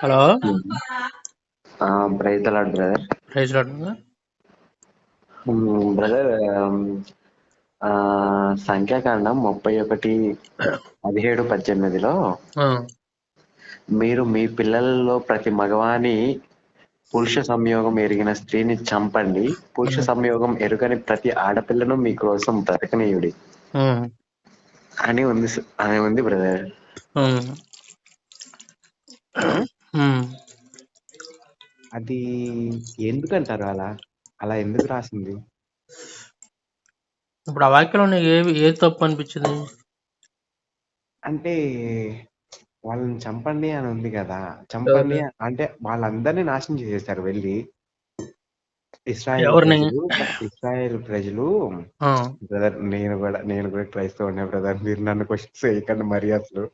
Hello praise the Lord brother. Praise Lord brother సంఖ్యాకాండం ముప్పై ఒకటి పదిహేడు పద్దెనిమిదిలో మీరు మీ పిల్లలలో ప్రతి మగవాని పురుష సంయోగం ఎరిగిన స్త్రీని చంపండి. పురుష సంయోగం ఎరుగని ప్రతి ఆడపిల్లను మీ కోసం బ్రతకనీయుడి. అని ఉంది అని ఉంది బ్రదర్. అది ఎందుకంటారు అలా? అలా ఎందుకు రాసింది? ఇప్పుడు ఆ వాక్యంలో నీకు ఏవి ఏది తప్పు అనిపించింది? అంటే వాళ్ళని చంపండి అని ఉంది కదా. చంపండి అంటే వాళ్ళందరినీ నాశనం చేసేసారు వెళ్ళి. ఇస్రాయేల్ ఎవరిని? ప్రజలు ఇస్రాయేల్ ప్రజలు. ఆ, బ్రదర్ నేను కూడా నేను కూడా క్రైస్తవునే బ్రదర్. మీరు నన్ను క్వశ్చన్స్ వేయకండి మరి అసలు.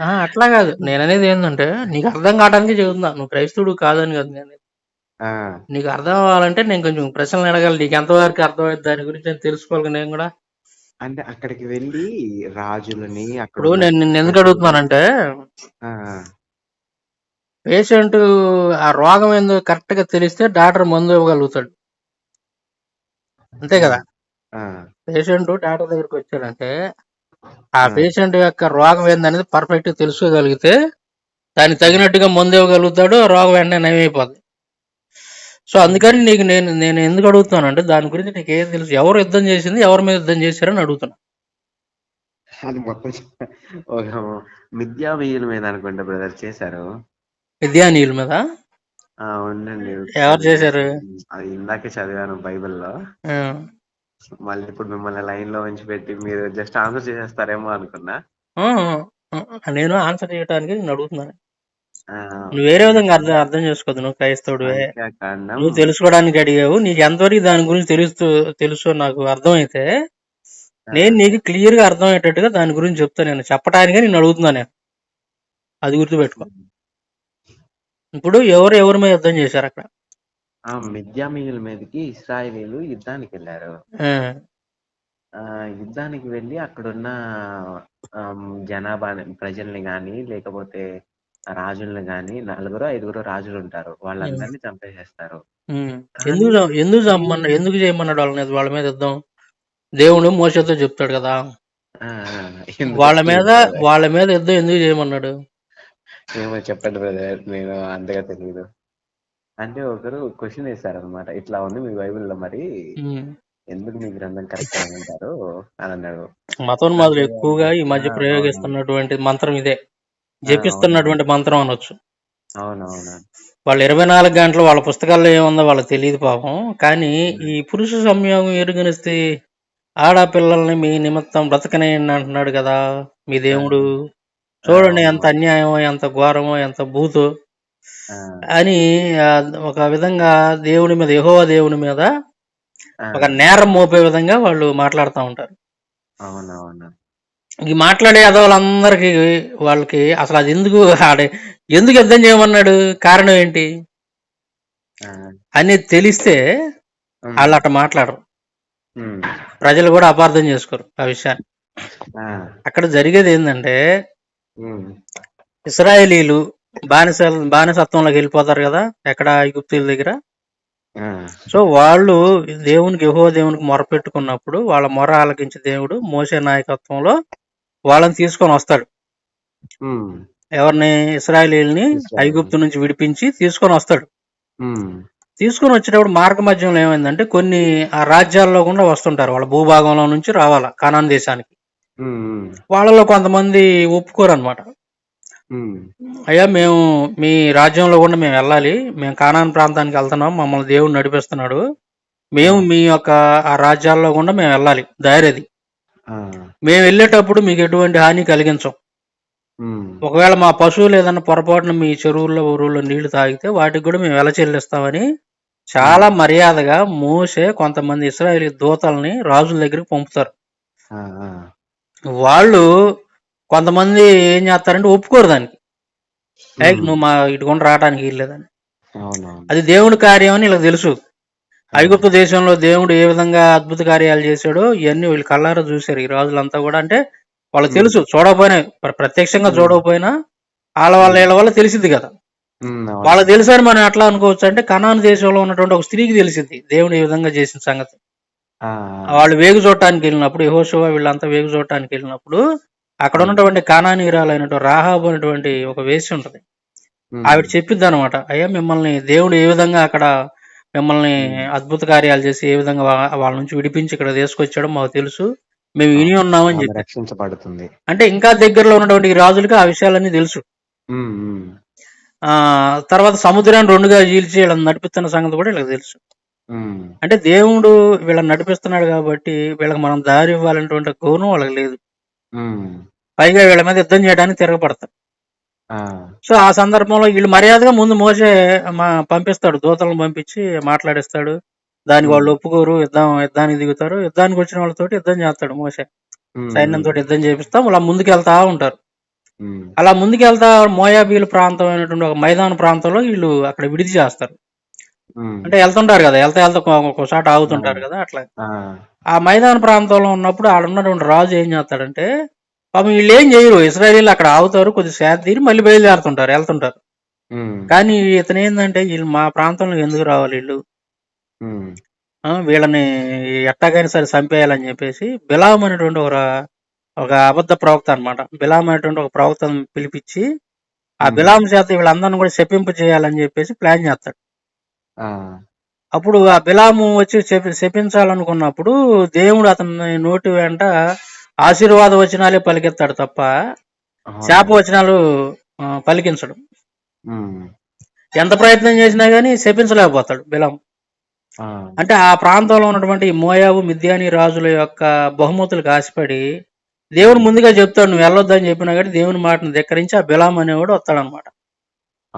ఆ, అట్లా కాదు. నేను అనేది ఏంటంటే నీకు అర్థం కావడానికి చెబుతున్నా. నువ్వు క్రైస్తవుడు కాదని కాదు నేను ఆ. నీకు అర్థం అవ్వాలంటే నేను కొంచెం ప్రశ్నలు అడగాలి. నీకు ఎంతవరకు అర్థమైంది దాని గురించి నేను తెలుసుకోవాలి నేను కూడా. అంటే అక్కడికి వెళ్ళి రాజులని అక్కడ ఇప్పుడు నేను నిన్ను ఎందుకు అడుగుతున్నానంటే ఆ, పేషెంట్ ఆ రోగం ఏందో కరెక్ట్గా తెలిస్తే డాక్టర్ మందు ఇవ్వగలుగుతాడు. అంతే కదా? ఆ, పేషెంట్ డాక్టర్ దగ్గరికి వచ్చాడంటే ఆ. పేషెంట్ యొక్క రోగం ఏందనేది పర్ఫెక్ట్గా తెలుసుకోగలిగితే దానికి తగినట్టుగా మందు ఇవ్వగలుగుతాడు రోగం వెంటనే నయమైపోద్ది. సో అందుకని నీకు నేను నేను ఎందుకు అడుగుతానంటే దాని గురించి నీకు ఏం తెలుసు? ఎవరు యుద్ధం చేసింది ఎవరి మీద యుద్ధం చేశారని అడుగుతున్నా. అది మొత్తం ఒక మీద అనుకుంటా బ్రదర్ చేశారు. విద్యానీయుల మీద? ఎవరు చేశారు? అది ఇందాకే చదివాను బైబిల్లో. మళ్ళీ ఇప్పుడు మిమ్మల్ని లైన్లో ఉంచి పెట్టి మీరు జస్ట్ ఆన్సర్ చేసేస్తారేమో అనుకున్నా. నేను ఆన్సర్ చేయడానికి నేను అడుగుతున్నాను. నువ్వు వేరే విధంగా అర్థం అర్థం చేసుకోవద్దు నువ్వు క్రైస్తవుడివే. నువ్వు తెలుసుకోవడానికి అడిగావు నీకు ఎంతవరకు దాని గురించి తెలుస్తూ తెలుసో నాకు అర్థమైతే నేను నీకు క్లియర్గా అర్థమయ్యేటట్టుగా దాని గురించి చెప్తాను నేను. చెప్పడానికే నేను అడుగుతున్నాను నేను. అది గుర్తుపెట్టుకో. ఇప్పుడు ఎవరు ఎవరి మీద యుద్ధం చేశారు అక్కడ? ఆ మిథ్యామీయుల మీదకి ఇస్రాయేలీలు యుద్ధానికి వెళ్ళారు ఆ, యుద్ధానికి వెళ్ళి అక్కడున్న ఆమ్, జనాభా ప్రజల్ని గాని లేకపోతే రాజుల్ని గాని నలుగురు ఐదుగురు రాజులు ఉంటారు. వాళ్ళందరినీ చంపేసేస్తారు. ఉమ్. ఎందుకు చం- ఎందుకు చేయమన్నాడు వాళ్ళ మీద? వాళ్ళ మీద యుద్ధం. దేవుడు మోసతో చెప్తాడు కదా. ఆ, ఎందుకు వాళ్ళ మీద? వాళ్ళ మీద యుద్ధం ఎందుకు చేయమన్నాడు? ఏమో చెప్పండి బ్రదర్ నేను అంతగా తెలియదు అంటే ఒకరు క్వశ్చన్ వేశారు అనమాట ఇట్లా ఉంది మీ బైబిల్లో మరి. ఎందుకు మీ గ్రంథం కరెక్ట్ అంటారు అని అన్నాడు. మతోన్మాదులు ఎక్కువగా ఈ మధ్య ప్రయోగిస్తున్నటువంటి మంత్రం ఇదే. జపిస్తున్నటువంటి మంత్రం అనొచ్చు. అవునవును. వాళ్ళు ఇరవై నాలుగు గంటలు వాళ్ళ పుస్తకాల్లో ఏముందో వాళ్ళకి తెలియదు పాపం. కానీ ఈ పురుష సంయోగం ఎరుగనిస్తే ఆడపిల్లల్ని మీ నిమిత్తం బ్రతకనేయండి అంటున్నాడు కదా మీ దేవుడు. చూడండి ఎంత అన్యాయమో ఎంత ఘోరమో ఎంత భూతో అని ఒక విధంగా దేవుడి మీద యెహోవా దేవుని మీద ఒక నేరం మోపే విధంగా వాళ్ళు మాట్లాడుతూ ఉంటారు. అవునవును. ఈ మాట్లాడే వాళ్ళందరికీ వాళ్ళకి అసలు అది ఎందుకు ఆడే ఎందుకు యుద్ధం చేయమన్నాడు? కారణం ఏంటి? ఆ, అనేది తెలిస్తే వాళ్ళు అట్ట మాట్లాడరు. ప్రజలు కూడా అపార్థం చేసుకోరు ఆ విషయాన్ని. అక్కడ జరిగేది ఏంటంటే ఇస్రాయేలీలు బానిస బానిసత్వంలోకి వెళ్ళిపోతారు కదా ఎక్కడ ఐగుప్తుల దగ్గర? సో వాళ్ళు దేవునికి యెహో దేవునికి మొర పెట్టుకున్నప్పుడు వాళ్ళ మొర ఆలకించే దేవుడు మోసే నాయకత్వంలో వాళ్ళని తీసుకొని వస్తాడు. ఎవరిని? ఇస్రాయేలీల్ని. ఐగుప్తు నుంచి విడిపించి తీసుకొని వస్తాడు. తీసుకొని వచ్చేటప్పుడు మార్గ మధ్యంలో ఏమైందంటే కొన్ని ఆ రాజ్యాల్లో కూడా వస్తుంటారు. వాళ్ళ భూభాగంలో నుంచి రావాలా కనాన్ దేశానికి. వాళ్ళలో కొంతమంది ఒప్పుకోరు అనమాట అయ్యా మేము మీ రాజ్యంలో కూడా మేము వెళ్ళాలి. మేము కానాన్ ప్రాంతానికి వెళ్తున్నాం. మమ్మల్ని దేవుడు నడిపిస్తున్నాడు. మేము మీ యొక్క ఆ రాజ్యాల్లో కూడా మేము వెళ్ళాలి. దారిది మేము వెళ్ళేటప్పుడు మీకు ఎటువంటి హాని కలిగించం. ఒకవేళ మా పశువులు ఏదైనా పొరపాటున మీ చెరువుల్లో ఊరుల్లో నీళ్ళు తాగితే వాటికి కూడా మేము వెల చెల్లిస్తామని చాలా మర్యాదగా మోసే కొంతమంది ఇస్రాయేలీ దూతల్ని రాజుల దగ్గరికి పంపుతారు. వాళ్ళు కొంతమంది ఏం చేస్తారంటే ఒప్పుకోరు దానికి. నువ్వు మా ఇటుకొని రావడానికి వీల్లేదని. అవునవును. అది దేవుడి కార్యం అని వీళ్ళకి తెలుసు. ఐగుప్తు దేశంలో దేవుడు ఏ విధంగా అద్భుత కార్యాలు చేశాడో ఇవన్నీ వీళ్ళు కళ్ళారా చూశారు ఈ రాజులంతా కూడా. అంటే వాళ్ళకి తెలుసు చూడకపోయినా ప్ర- ప్రత్యక్షంగా చూడకపోయినా వాళ్ళ వాళ్ళ వీళ్ళ వల్ల తెలిసింది కదా. ఉమ్, అవును. వాళ్ళకి తెలుసని మనం ఎట్లా అనుకోవచ్చు అంటే కనాన్ దేశంలో ఉన్నటువంటి ఒక స్త్రీకి తెలిసింది దేవుడు ఈ విధంగా చేసిన సంగతి. ఆ, వాళ్ళు వేగు చూడటానికి వెళ్ళినప్పుడు యహోశివ వీళ్ళంతా వేగు చూడటానికి వెళ్ళినప్పుడు అక్కడ ఉన్నటువంటి కానానీరాలైనటువంటి రాహాబు అనేటువంటి ఒక వేసి ఉంటది. ఆవిడ చెప్పిద్ది అనమాట అయ్యా మిమ్మల్ని దేవుడు ఏ విధంగా అక్కడ మిమ్మల్ని అద్భుత కార్యాలు చేసి ఏ విధంగా వాళ్ళ నుంచి విడిపించి ఇక్కడ తీసుకొచ్చాడో మాకు తెలుసు. మేము విని ఉన్నామని చెప్పి రక్షించబడుతుంది. అంటే ఇంకా దగ్గరలో ఉన్నటువంటి రాజులకి ఆ విషయాలన్నీ తెలుసు. ఆ తర్వాత సముద్రాన్ని రెండుగా చీల్చి వీళ్ళని నడిపిస్తున్న సంగతి కూడా వీళ్ళకి తెలుసు. అంటే దేవుడు వీళ్ళని నడిపిస్తున్నాడు కాబట్టి వీళ్ళకి మనం దారి ఇవ్వాలనేటువంటి గౌరవం వాళ్ళకి లేదు. పైగా వీళ్ళ మీద యుద్ధం చేయడానికి తిరగబడతారు. సో ఆ సందర్భంలో వీళ్ళు మర్యాదగా ముందు మోసే మా పంపిస్తాడు దూతలను పంపించి మాట్లాడిస్తాడు. దానికి వాళ్ళు ఒప్పుకోరు యుద్ధం యుద్ధానికి దిగుతారు. యుద్ధానికి వచ్చిన వాళ్ళతోటి యుద్ధం చేస్తాడు మోసే. సైన్యంతో యుద్ధం చేపిస్తాం అలా ముందుకు వెళ్తా ఉంటారు అలా ముందుకు వెళ్తా మోయాబీల ప్రాంతం అయినటువంటి ఒక మైదాన ప్రాంతంలో వీళ్ళు అక్కడ విడిది చేస్తారు. అంటే వెళ్తుంటారు కదా వెళ్తా వెళ్తా ఒకసారి ఆగుతుంటారు కదా అట్లా. ఆ, మైదాన ప్రాంతంలో ఉన్నప్పుడు ఆడ ఉన్నటువంటి రాజు ఏం చేస్తాడంటే పాపం వీళ్ళు ఏం చేయరు. ఇస్రాయలీలు అక్కడ ఆగుతారు కొద్ది శాంతి తీరి మళ్ళీ బయలుదేరుతుంటారు వెళ్తుంటారు. కానీ ఇతను ఏంటంటే వీళ్ళు మా ప్రాంతంలో ఎందుకు రావాలి వీళ్ళు? వీళ్ళని ఎట్టాగైనా సరే చంపేయాలని చెప్పేసి బిలాం అనేటువంటి ఒక ఒక అబద్ధ ప్రవక్త అన్నమాట. బిలాం అనేటువంటి ఒక ప్రవక్తను పిలిపించి ఆ. బిలాం చేత వీళ్ళందరిని కూడా శపింప చేయాలని చెప్పేసి ప్లాన్ చేస్తాడు. అప్పుడు ఆ బిలాము వచ్చి శపి శపించాలనుకున్నప్పుడు దేవుడు అతని నోటి వెంట ఆశీర్వాద వచనాలే పలికెత్తాడు తప్ప. శాప వచనాలు పలికించడు ఎంత ప్రయత్నం చేసినా గానీ శపించలేకపోతాడు బిలాం అంటే ఆ ప్రాంతంలో ఉన్నటువంటి మోయాబు మిద్యాని రాజుల యొక్క బహుమతులకు ఆశపడి దేవుడు ముందుగా చెప్తాడు నువ్వు వెళ్ళొద్దని చెప్పినా కానీ దేవుని మాటను ధిక్కరించి ఆ బిలాం అనేవాడు వస్తాడనమాట.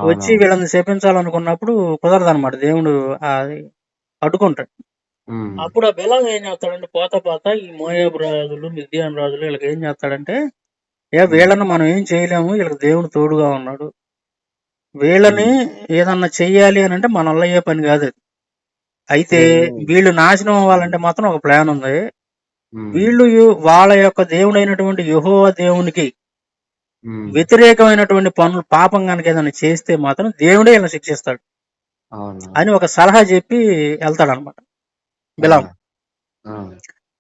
వచ్చి వీళ్ళని శపించాలనుకున్నప్పుడు కుదరదు అనమాట దేవుడు అది అడ్డుకుంటాడు అప్పుడు ఆ బిలాం ఏం చేస్తాడంటే పోత పోత ఈ మోయాబు రాజులు మిద్యాన్ రాజులు వీళ్ళకి ఏం చేస్తాడంటే ఏ వీళ్ళని మనం ఏం చేయలేము వీళ్ళకి దేవుడు తోడుగా ఉన్నాడు. వీళ్ళని ఏదన్నా చెయ్యాలి అని అంటే మన అయ్యే పని కాదు అది. అయితే. వీళ్ళు నాశనం అవ్వాలంటే మాత్రం ఒక ప్లాన్ ఉంది. వీళ్ళు వాళ్ళ యొక్క దేవుడైనటువంటి యెహోవా దేవునికి వ్యతిరేకమైనటువంటి పనులు పాపం కనుక ఏదైనా చేస్తే మాత్రం దేవుడే వీళ్ళని శిక్షిస్తాడు. అని ఒక సలహా చెప్పి వెళ్తాడు అనమాట బిలాం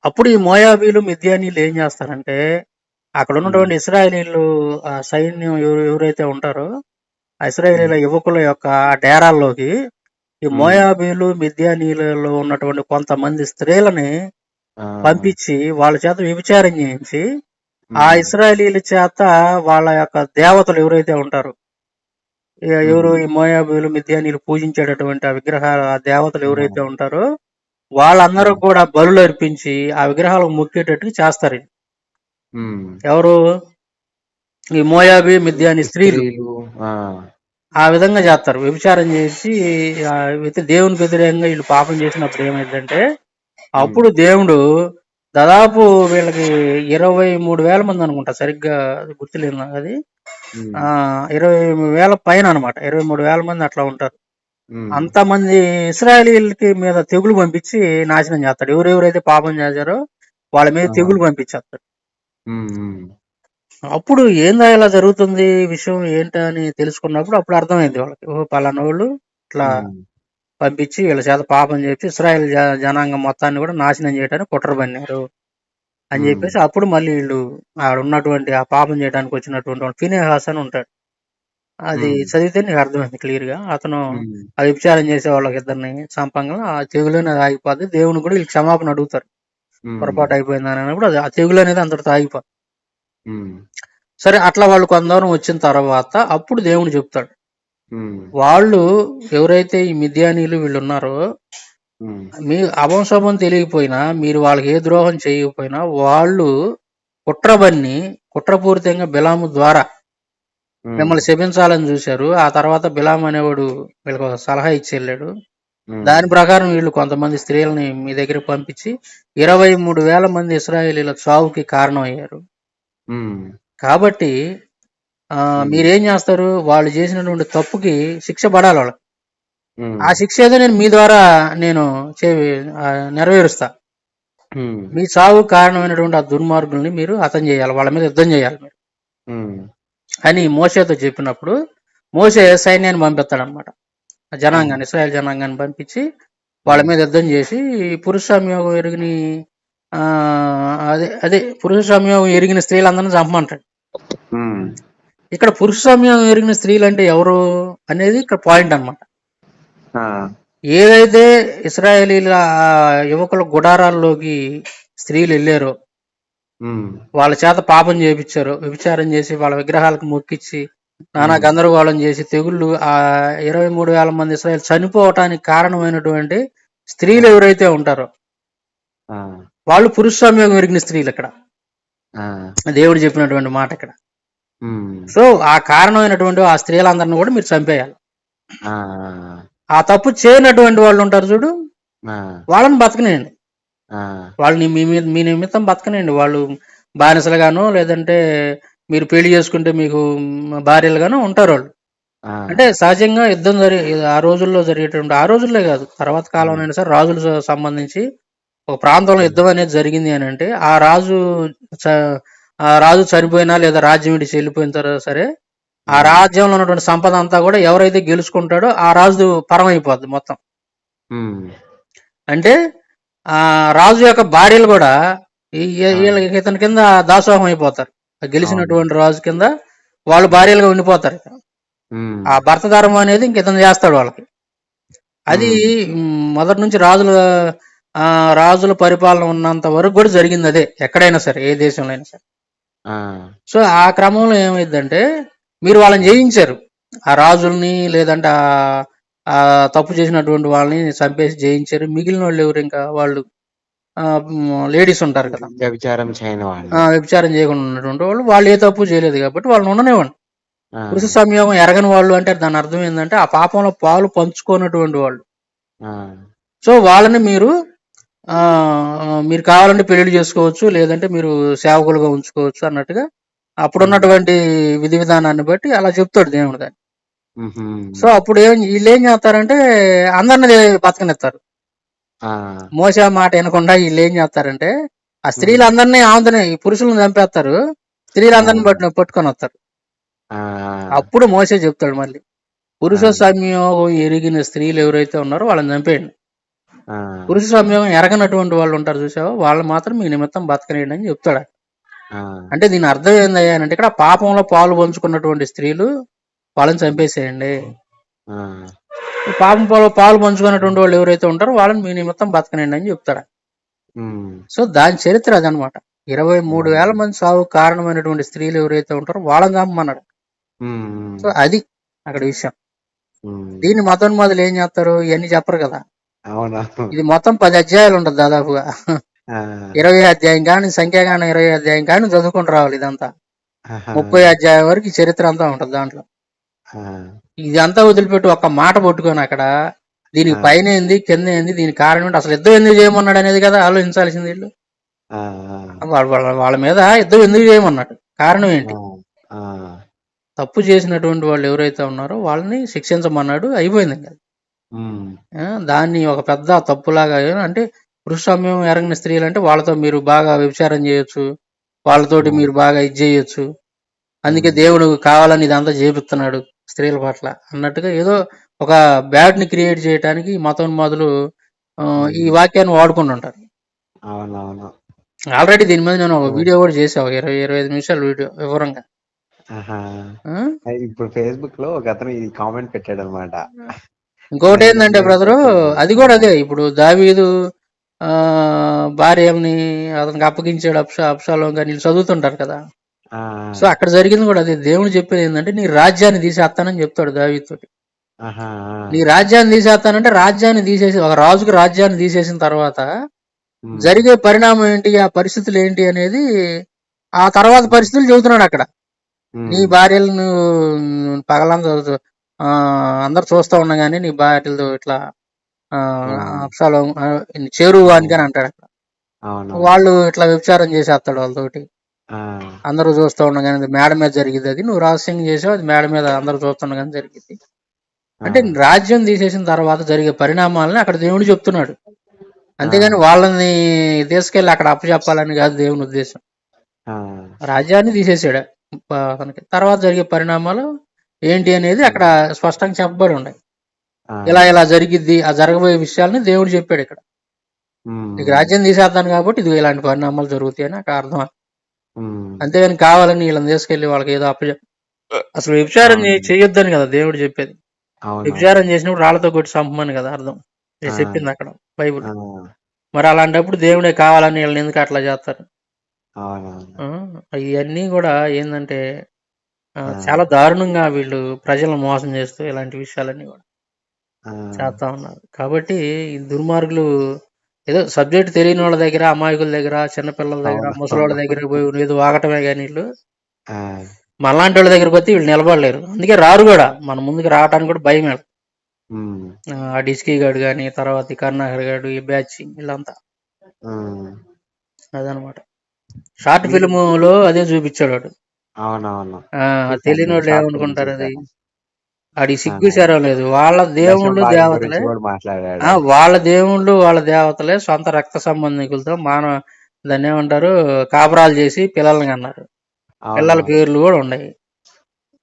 అప్పుడు ఈ మోయాబీలు మిద్యానీలు ఏం చేస్తారంటే అక్కడ ఉన్నటువంటి ఇస్రాయేలీలు ఆ సైన్యం ఎవరు ఎవరైతే ఉంటారో ఆ ఇస్రాయేలీల యువకుల యొక్క ఆ డేరాల్లోకి ఈ మోయాబీలు మిద్యానీలలో ఉన్నటువంటి కొంతమంది స్త్రీలని పంపించి వాళ్ళ చేత వ్యభిచారం చేయించి ఆ ఇస్రాయేలీల చేత వాళ్ళ యొక్క దేవతలు ఎవరైతే ఉంటారో ఎవరు ఈ మోయాబీలు మిద్యానీలు పూజించేటటువంటి ఆ విగ్రహాలు ఆ దేవతలు ఎవరైతే ఉంటారో వాళ్ళందరూ కూడా బలులు అర్పించి ఆ విగ్రహాలకు మొక్కేటట్టు చేస్తారు ఎవరు? ఈ మోయాబి మిద్యాని స్త్రీలు. ఆ, విధంగా చేస్తారు. వ్యభిచారం చేసి దేవునికి వ్యతిరేకంగా వీళ్ళు పాపం చేసినప్పుడు ఏమైందంటే అప్పుడు దేవుడు దాదాపు వీళ్ళకి ఇరవై మూడు వేల మంది అనుకుంటా సరిగ్గా గుర్తులేదు నాకు అది. ఆ ఇరవై వేల పైన అనమాట ఇరవై మూడు వేల మంది అట్లా ఉంటారు. ఉమ్, అంతమంది ఇస్రాయలీలకి మీద తెగులు పంపించి నాశనం చేస్తాడు. ఎవరెవరైతే పాపం చేశారో వాళ్ళ మీద తెగులు పంపించేస్తాడు. అప్పుడు ఏందా ఇలా జరుగుతుంది విషయం ఏంటా అని తెలుసుకున్నప్పుడు అప్పుడు అర్థమైంది వాళ్ళకి. ఓ పలానా వాళ్ళు ఇట్లా పంపించి వీళ్ళ చేత పాపం చెప్పి ఇస్రాయల్ జ- జనాంగం మొత్తాన్ని కూడా నాశనం చేయడానికి కుట్ర పన్నారు అని. చెప్పేసి అప్పుడు మళ్ళీ వీళ్ళు ఆడ ఉన్నటువంటి ఆ పాపం చేయడానికి వచ్చినటువంటి వాడు ఫినేహాస్ అని ఉంటాడు. అది. చదివితే నీకు అర్థమైంది క్లియర్గా అతను ఆ విచారం చేసే వాళ్ళకి ఇద్దరిని చంపంగా ఆ తెగులు అనేది ఆగిపోద్ది. దేవుని కూడా వీళ్ళకి క్షమాపణ అడుగుతారు. పొరపాటు అయిపోయింది అని అన్నప్పుడు అది ఆ తెగులు అనేది అంతటితో ఆగిపోతుంది ఉమ్, సరే అట్లా వాళ్ళు కొందరం వచ్చిన తర్వాత అప్పుడు దేవుడు చెప్తాడు. వాళ్ళు ఎవరైతే ఈ మిద్యానీలు వీళ్ళు ఉన్నారో మీ అవంశమం తెలియకపోయినా మీరు వాళ్ళకి ఏ ద్రోహం చేయకపోయినా వాళ్ళు కుట్రబన్ని కుట్రపూరితంగా బిలాము ద్వారా మిమ్మల్ని శపించాలని చూశారు. ఆ తర్వాత బిలాం అనేవాడు వీళ్ళకి ఒక సలహా ఇచ్చి వెళ్ళాడు. దాని ప్రకారం వీళ్ళు కొంతమంది స్త్రీలని మీ దగ్గర పంపించి ఇరవై మూడు వేల మంది ఇస్రాయేలీల చావుకి కారణం అయ్యారు ఉమ్, కాబట్టి ఆ మీరేం చేస్తారు? వాళ్ళు చేసినటువంటి తప్పుకి శిక్ష పడాలి వాళ్ళకి ఆ శిక్ష ఏదో నేను మీ ద్వారా నేను చే నెరవేరుస్తా. మీ చావు కారణమైనటువంటి ఆ దుర్మార్గుల్ని మీరు హతం చేయాలి. వాళ్ళ మీద యుద్ధం చేయాలి. మీరు అని మోసేతో చెప్పినప్పుడు మోసే సైన్యాన్ని పంపిస్తాడు అనమాట జనాంగాన్ని ఇస్రాయల్ జనాంగాన్ని పంపించి వాళ్ళ మీద యుద్ధం చేసి పురుష సంయోగం ఎరిగిని ఆ అదే అదే పురుష సంయోగం ఎరిగిన స్త్రీలందరినీ చంపమంటాడు. ఇక్కడ పురుష సంయోగం ఎరిగిన స్త్రీలు అంటే ఎవరు అనేది ఇక్కడ పాయింట్ అన్నమాట. ఆ, ఏదైతే ఇస్రాయేలీల యువకుల గుడారాల్లోకి స్త్రీలు వెళ్ళారో వాళ్ళ చేత పాపం చేపించారు వ్యభిచారం చేసి వాళ్ళ విగ్రహాలకు మొక్కిచ్చి నానా. గందరగోళం చేసి తెగుళ్ళు ఆ ఇరవై మూడు వేల మంది ఇస్రాయల్ చనిపోవటానికి కారణమైనటువంటి స్త్రీలు ఎవరైతే ఉంటారో వాళ్ళు పురుష సంయోగం ఎరిగిన స్త్రీలు ఇక్కడ. దేవుడు చెప్పినటువంటి మాట ఇక్కడ. సో ఆ కారణమైనటువంటి ఆ స్త్రీలందరిని కూడా మీరు చంపేయాలి. ఆ, తప్పు చేయనటువంటి వాళ్ళు ఉంటారు చూడు వాళ్ళని బతకనేయండి. వాళ్ళని మీ మీ నిమిత్తం బతకనండి వాళ్ళు బానిసలుగాను లేదంటే మీరు పెళ్ళి చేసుకుంటే మీకు భార్యలుగాను ఉంటారు వాళ్ళు. అంటే సహజంగా యుద్ధం జరిగే ఆ రోజుల్లో జరిగేటువంటి ఆ రోజుల్లో కాదు తర్వాత కాలం అయినా సరే రాజులు సంబంధించి ఒక ప్రాంతంలో యుద్ధం అనేది జరిగింది అని అంటే ఆ రాజు రాజు చనిపోయినా లేదా రాజ్యం విడిచి వెళ్ళిపోయిన తర్వాత సరే ఆ రాజ్యంలో ఉన్నటువంటి సంపద అంతా కూడా ఎవరైతే గెలుచుకుంటాడో ఆ రాజు పరం అయిపోద్ది మొత్తం అంటే ఆ రాజు యొక్క భార్యలు కూడా ఇతని కింద దాసోహం అయిపోతారు. ఆ గెలిచినటువంటి రాజు కింద వాళ్ళు భార్యలుగా ఉండిపోతారు ఆ భర్త ధర్మం అనేది ఇంక ఇతను చేస్తాడు వాళ్ళకి. అది మొదటి నుంచి రాజుల ఆ రాజుల పరిపాలన ఉన్నంత వరకు కూడా జరిగింది అదే ఎక్కడైనా సరే ఏ దేశంలో అయినా సరే. ఆ, సో ఆ క్రమంలో ఏమైందంటే మీరు వాళ్ళని జయించారు. ఆ రాజుల్ని లేదంటే ఆ తప్పు చేసినటువంటి వాళ్ళని చంపేసి జయించారు. మిగిలిన వాళ్ళు ఎవరు ఇంకా? వాళ్ళు లేడీస్ ఉంటారు కదా. వ్యభిచారం చేయని వాళ్ళు. ఆ, వ్యభిచారం చేయకుండా ఉన్నటువంటి వాళ్ళు. వాళ్ళు ఏ తప్పు చేయలేదు కాబట్టి వాళ్ళని ఉండనివ్వండి. పురుష సంయోగం ఎరగని వాళ్ళు అంటే దాని అర్థం ఏంటంటే ఆ పాపంలో పాలు పంచుకోనటువంటి వాళ్ళు. సో వాళ్ళని మీరు మీరు కావాలంటే పెళ్ళి చేసుకోవచ్చు లేదంటే మీరు సేవకులుగా ఉంచుకోవచ్చు అన్నట్టుగా అప్పుడున్నటువంటి విధి విధానాన్ని బట్టి అలా చెప్తాడు దేవుడు దాన్ని. సో అప్పుడు ఏం వీళ్ళు ఏం చేస్తారంటే అందరిని బతకనిస్తారు. మోసే మాట వినకుండా వీళ్ళు ఏం చేస్తారంటే ఆ స్త్రీలందరినీ ఆమెతోనే ఈ పురుషులను చంపేస్తారు. స్త్రీలందరిని పట్టు పట్టుకొని వస్తారు. అప్పుడు మోసే చెప్తాడు మళ్ళీ. పురుష సంయోగం ఎరిగిన స్త్రీలు ఎవరైతే ఉన్నారో వాళ్ళని చంపేయండి. పురుష సంయోగం ఎరగనటువంటి వాళ్ళు ఉంటారు చూసావా? వాళ్ళు మాత్రం మీ నిమిత్తం బతకనేయండి అని చెప్తాడు. అంటే దీని అర్థం ఏందయ్యా అంటే ఇక్కడ పాపంలో పాలు పంచుకున్నటువంటి స్త్రీలు వాళ్ళని చంపేసేయండి. పాపం పాలు పాలు పంచుకున్నటువంటి వాళ్ళు ఎవరైతే ఉంటారో వాళ్ళని మీ నిమిత్తం బతకనండి అని చెప్తాడు. సో దాని చరిత్ర అదనమాట. ఇరవై మూడు వేల మంది సాగు కారణమైనటువంటి స్త్రీలు ఎవరైతే ఉంటారో వాళ్ళని చంపమన్నాడు. సో అది అక్కడ విషయం. దీన్ని మతోన్మాదులు ఏం చేస్తారు? ఇవన్నీ చెప్పరు కదా. అవునా? ఇది మొత్తం పది అధ్యాయాలు ఉంటుంది దాదాపుగా. ఇరవై అధ్యాయం కానీ సంఖ్యాగానం ఇరవై అధ్యాయం కానీ చదువుకొని రావాలి ఇదంతా. ముప్పై అధ్యాయం వరకు చరిత్ర అంతా ఉంటుంది దాంట్లో. ఇదంతా వదిలిపెట్టి ఒక్క మాట పట్టుకొని అక్కడ దీనికి. పైన ఏంది కింద ఏంది దీనికి కారణం ఏంటి? అసలు యుద్ధం ఎందుకు చేయమన్నాడు అనేది కదా ఆలోచించాల్సింది వీళ్ళు. వాళ్ళ వాళ్ళ మీద యుద్ధం ఎందుకు చేయమన్నాడు? కారణం ఏంటి? తప్పు చేసినటువంటి వాళ్ళు ఎవరైతే ఉన్నారో వాళ్ళని శిక్షించమన్నాడు అయిపోయింది ఇంకా. ఆ, దాన్ని ఒక పెద్ద తప్పులాగా అంటే పురుష సమయం ఎరగిన స్త్రీలు అంటే వాళ్ళతో మీరు బాగా వ్యభిచారం చేయొచ్చు వాళ్ళతోటి మీరు బాగా ఇది చేయొచ్చు. అందుకే దేవుడు కావాలని ఇదంతా చేపిస్తున్నాడు స్త్రీల పట్ల. అన్నట్టుగా ఏదో ఒక బ్యాడ్ని క్రియేట్ చేయడానికి ఈ మతోన్మాదులు ఈ వాక్యాన్ని వాడుకుంటుంటారు. అవునవును. ఆల్రెడీ దీని మీద నేను ఒక వీడియో కూడా చేసా ఒక ఇరవై ఇరవై ఐదు నిమిషాల వీడియో వివరంగా. ఆహా. ఆ? ఇప్పుడు ఫేస్బుక్లో ఒక అతను ఇది కామెంట్ పెట్టాడు అనమాట ఇంకొకటి ఏంటంటే బ్రదరు అది కూడా అదే. ఇప్పుడు దావీదు ఆ భార్యల్ని అతనికి అప్పగించాడు అప్షా అప్షాలోం కానీ వీళ్ళు చదువుతుంటారు కదా. సో అక్కడ జరిగింది కూడా అదే. దేవుడు చెప్పేది ఏంటంటే నీ రాజ్యాన్ని తీసేస్తానని చెప్తాడు దావీతోటి నీ రాజ్యాన్ని తీసేస్తానంటే రాజ్యాన్ని తీసేసి ఒక రాజుకు రాజ్యాన్ని తీసేసిన తర్వాత జరిగే పరిణామం ఏంటి ఆ పరిస్థితులు ఏంటి అనేది ఆ తర్వాత పరిస్థితులు చెబుతున్నాడు అక్కడ. నీ భార్యలను పగలంతా అందరు చూస్తా ఉండగానే నీ భార్యలతో ఇట్లా ఆ, అప్సలోం, చేరువు అని కానీ అంటాడు అక్కడ. వాళ్ళు ఇట్లా వ్యభిచారం చేసేస్తాడు వాళ్ళతోటి. అందరూ చూస్తూ ఉండగానే అది మేడ మీద జరిగింది. అది నువ్వు రహస్యంగా చేసావు అది మేడ మీద అందరూ చూస్తుండగానే జరిగింది. అంటే రాజ్యం తీసేసిన తర్వాత జరిగే పరిణామాలని అక్కడ దేవుడు చెప్తున్నాడు. అంతేగాని వాళ్ళని తీసుకెళ్ళి అక్కడ అప్పచెప్పాలని కాదు దేవుని ఉద్దేశం. రాజ్యాన్ని తీసేసాడు. తర్వాత జరిగే పరిణామాలు ఏంటి అనేది అక్కడ స్పష్టంగా చెప్పబడి ఉన్నాయి. ఇలా ఇలా జరిగిద్ది ఆ జరగబోయే విషయాల్ని దేవుడు చెప్పాడు ఇక్కడ. నీకు రాజ్యం తీసేస్తాను కాబట్టి ఇది ఇలాంటి పరిణామాలు జరుగుతాయని అక్కడ అర్థం అంతేగాని కావాలని వీళ్ళని తీసుకెళ్ళి వాళ్ళకి ఏదో అప్ప అసలు వ్యభిచారం చే- చేయొద్దని కదా దేవుడు చెప్పేది. వ్యభిచారం చేసినప్పుడు రాళ్ళతో కొట్టి చంపమని కదా అర్థం. ఆ. చెప్పింది అక్కడ బైబుల్. మరి అలాంటప్పుడు దేవుడే కావాలని వీళ్ళని ఎందుకు అట్లా చేస్తారు? ఇవన్నీ కూడా ఏంటంటే ఆ, ఆ. చాలా దారుణంగా వీళ్ళు ప్రజలను మోసం చేస్తూ ఇలాంటి విషయాలన్నీ కూడా ఆ, చేస్తా ఉన్నారు. కాబట్టి ఈ దుర్మార్గులు ఏదో సబ్జెక్ట్ తెలియని వాళ్ళ దగ్గర అమాయకుల దగ్గర చిన్నపిల్లల దగ్గర అవును. ముసలోళ్ళ దగ్గర పోయి ఏదో వాగటమే కానీ వీళ్ళు ఆ, మనలాంటి వాళ్ళ దగ్గరకు వస్తే వీళ్ళు నిలబడలేరు. అందుకే రారు కూడా. మన ముందుకు రావడానికి కూడా భయం వీళ్ళకి. ఉమ్, ఆ, ఆ డిస్కీ గాడు కానీ తర్వాత ఈ కర్ణాకర్ గాడు ఈ బ్యాచ్ వీళ్ళంతా. అదనమాట. షార్ట్ ఫిల్మ్లో అదే చూపించాడు వాడు. అవునవును. ఆ, తెలియని వాళ్ళు ఏమనుకుంటారు అది? ఆడి సిగ్గు శరం లేదు. వాళ్ళ దేవుళ్ళు దేవతలే. మాట్లాడాడు. వాళ్ళ దేవుళ్ళు వాళ్ళ దేవతలే సొంత రక్త సంబంధికులతో మానవ దాన్ని ఏమంటారు? కాపురాలు చేసి పిల్లల్ని అన్నారు. పిల్లల. పేర్లు కూడా ఉన్నాయి.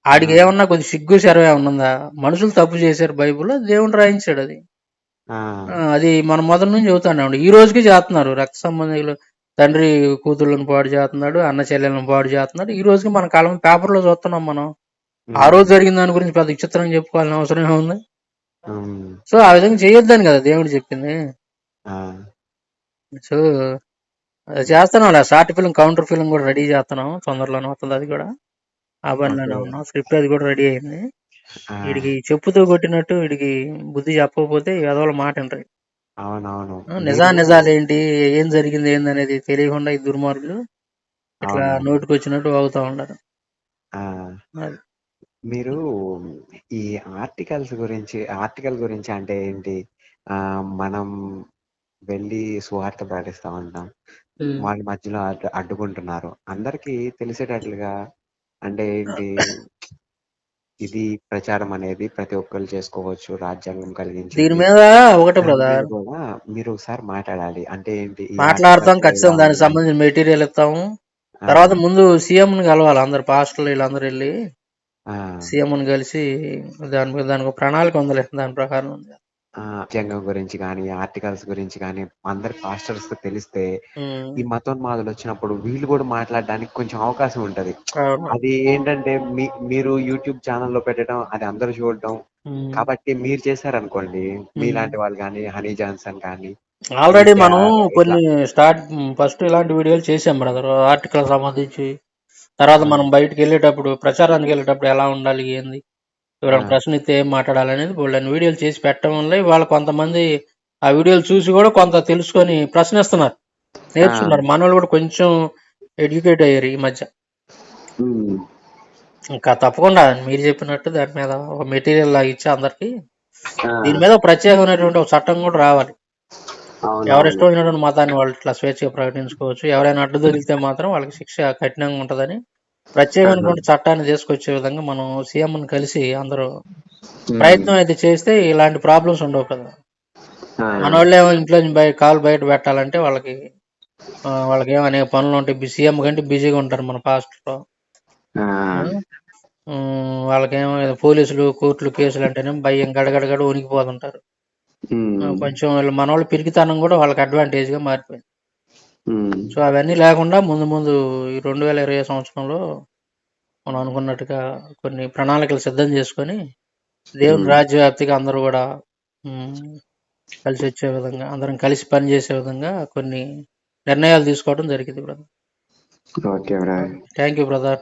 ఆడికి ఏమన్నా కొద్ది సిగ్గు శరం ఏమన్నా ఉందా? మనుషులు తప్పు చేశారు బైబిల్లో దేవుడు రాయించాడు అది. అది మన మొదటి నుంచి చెబుతాను ఈ రోజుకి చేస్తున్నారు రక్త సంబంధికులు. తండ్రి కూతుళ్ళని పాడు చేస్తున్నాడు అన్న చెల్లెలను పాడు చేస్తున్నాడు. ఈ రోజుకి మన కాలం పేపర్లో చూస్తున్నాం మనం. ఆ రోజు జరిగిన దాని గురించి పెద్ద విచిత్రంగా చెప్పుకోవాల్సిన అవసరం ఏముంది ఉమ్, సో ఆ విధంగా చేయొద్దని కదా దేవుడు చెప్పింది. సో చేస్తున్నాం అలా షార్ట్ ఫిల్మ్ కౌంటర్ ఫిల్మ్ కూడా రెడీ చేస్తున్నాం. తొందరలోనే వస్తుంది అది కూడా. ఆ పనిలోనే. ఉన్నాం. స్క్రిప్ట్ అది కూడా రెడీ అయింది. వీడికి చెప్పుతో కొట్టినట్టు వీడికి బుద్ధి చెప్పకపోతే ఎదవల మాట వింటారు అవునవును. నిజా మీరు- నిజాలు ఏంటి ఏం జరిగింది ఏందనేది తెలియకుండా ఈ దుర్మార్గులు ఇట్లా. నోటికి వచ్చినట్టు అవుతా ఉండరు ఆ, అది. మీరు ఈ ఆర్టికల్స్ గురించి ఆర్టికల్ గురించి అంటే ఏంటి? ఆ మనం వెళ్ళి సువార్త ప్రకటిస్తా ఉంటాం. వాళ్ళ మధ్యలో అడ్డు అడ్డుకుంటున్నారు. అందరికీ తెలిసేటట్లుగా అంటే ఏంటి? ఇది ప్రచారం అనేది ప్రతి ఒక్కరు చేసుకోవచ్చు రాజ్యాంగం కలిగించి దీని మీద ఒకటే బ్రదర్. కూడా మీరు ఒకసారి మాట్లాడాలి. అంటే ఏంటి ఈ మాట్లాడతాం ఖచ్చితంగా ఎలా దానికి? సంబంధించిన మెటీరియల్ ఇస్తాము. ఆ, తర్వాత ముందు సీఎం ని కలవాలి అందరు పాస్టర్లు వీళ్ళందరూ వెళ్ళి ఆ, సీఎం ని కలిసి దాని మీద దానికి ఒక ప్రణాళిక ఉందిలే దాని ప్రకారం ఉంది. రాజ్యాంగం గురించి కానీ ఆర్టికల్స్ గురించి కానీ అందరి పాస్టర్స్ తెలిస్తే. ఈ మతోన్మాదులు వచ్చినప్పుడు వీళ్ళు కూడా మాట్లాడడానికి కొంచెం అవకాశం ఉంటది. అది ఏంటంటే మీరు యూట్యూబ్ ఛానల్లో పెట్టడం అది అందరూ చూడడం. కాబట్టి మీరు చేశారనుకోండి మీలాంటి వాళ్ళు కానీ హనీ జాన్సన్ కానీ ఆల్రెడీ మనం కొన్ని స్టార్ట్ ఫస్ట్ ఇలాంటి వీడియోలు చేసాం బ్రదర్ ఆర్టికల్ సంబంధించి తర్వాత మనం బయటికి వెళ్ళేటప్పుడు ప్రచారానికి వెళ్ళేటప్పుడు ఎలా ఉండాలి ఏంది ఎవరైనా. ప్రశ్న ఇస్తే ఏం మాట్లాడాలి అనేది బోల్డని వీడియోలు చేసి పెట్టడం వల్ల ఇవాళ కొంతమంది ఆ వీడియోలు చూసి కూడా కొంత తెలుసుకొని ప్రశ్నిస్తున్నారు. నేర్చుకున్నారు. మన వాళ్ళు కూడా కొంచెం ఎడ్యుకేట్ అయ్యారు ఈ మధ్య. ఇంకా తప్పకుండా మీరు చెప్పినట్టు దాని మీద ఒక మెటీరియల్ లాగా ఇచ్చి అందరికి దీని మీద ఒక ప్రత్యేకమైనటువంటి ఒక చట్టం కూడా రావాలి. ఎవరి. ఇష్టమైనటువంటి మతాన్ని వాళ్ళు ఇట్లా స్వేచ్ఛగా ప్రకటించుకోవచ్చు. ఎవరైనా అడ్డు తగిలితే మాత్రం వాళ్ళకి శిక్ష కఠినంగా ఉంటదని ప్రత్యేకమైనటువంటి చట్టాన్ని తీసుకొచ్చే విధంగా మనం సీఎం కలిసి అందరూ ప్రయత్నం అయితే చేస్తే ఇలాంటి ప్రాబ్లమ్స్ ఉండవు కదా. మన వాళ్ళు ఏమో ఇంట్లో కాలు బయట పెట్టాలంటే వాళ్ళకి వాళ్ళకి ఏమో అనేక పనులు ఉంటాయి. సీఎం కంటే బిజీగా ఉంటారు మన పాస్ట్లో ఆ, వాళ్ళకేమో పోలీసులు కోర్టులు కేసులు అంటేనే భయం గడగడగడ ఆ, కొంచెం మన వాళ్ళు పిరికితనం కూడా వాళ్ళకి అడ్వాంటేజ్గా మారిపోయింది. సో అవన్నీ లేకుండా ముందు ముందు ఈ రెండు వేల ఇరవై సంవత్సరంలో మనం అనుకున్నట్టుగా కొన్ని ప్రణాళికలు సిద్ధం చేసుకొని దేవుని Hmm. రాజ్యవ్యాప్తిగా అందరూ కూడా ఉమ్, కలిసి వచ్చే విధంగా అందరం కలిసి పనిచేసే విధంగా కొన్ని నిర్ణయాలు తీసుకోవడం జరిగింది బ్రదర్. Thank you brother